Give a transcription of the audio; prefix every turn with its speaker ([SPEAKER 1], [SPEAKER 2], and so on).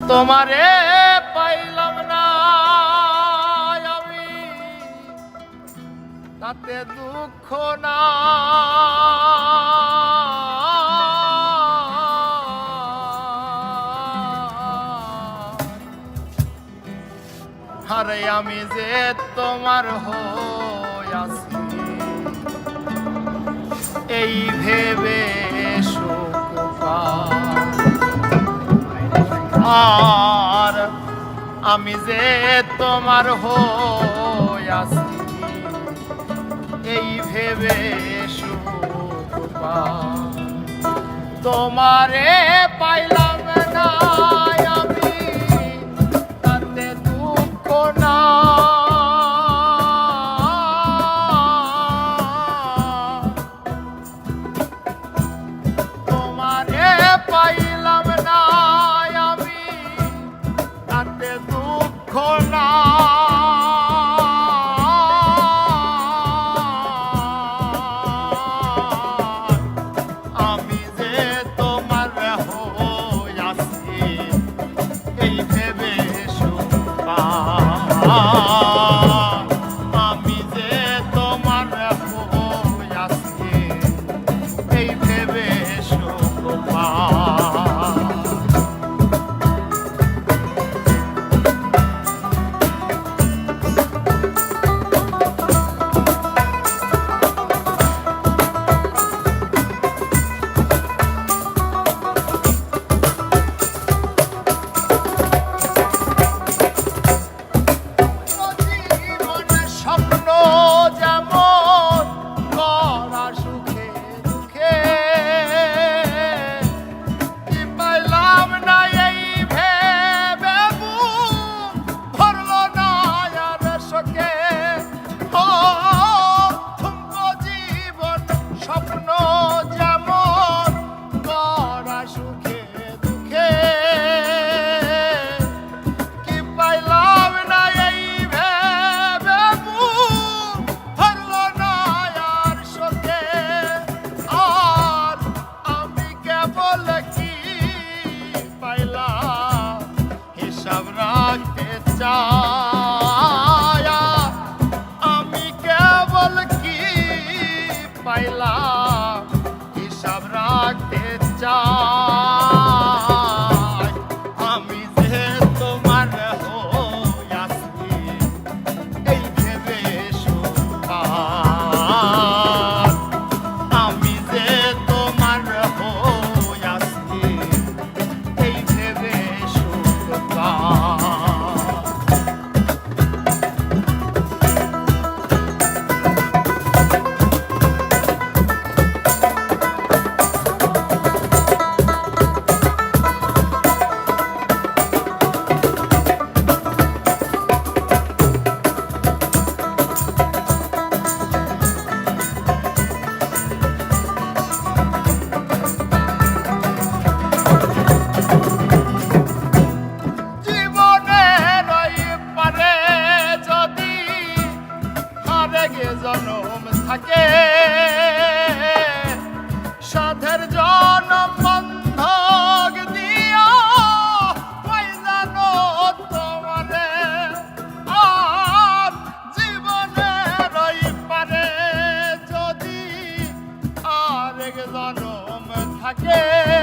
[SPEAKER 1] তোমারে পাইলাম না আমি। তাতে দুঃখ না। আরে আমি যে তোমার হয়ে আসি এই ভে তোমার আমি যে তোমার হইয়াছি এই ভেবে তোমারে পাইলাম ছায়া আমি কেবল কি পাইলাম? হিসাব রাখতে চা Yeah.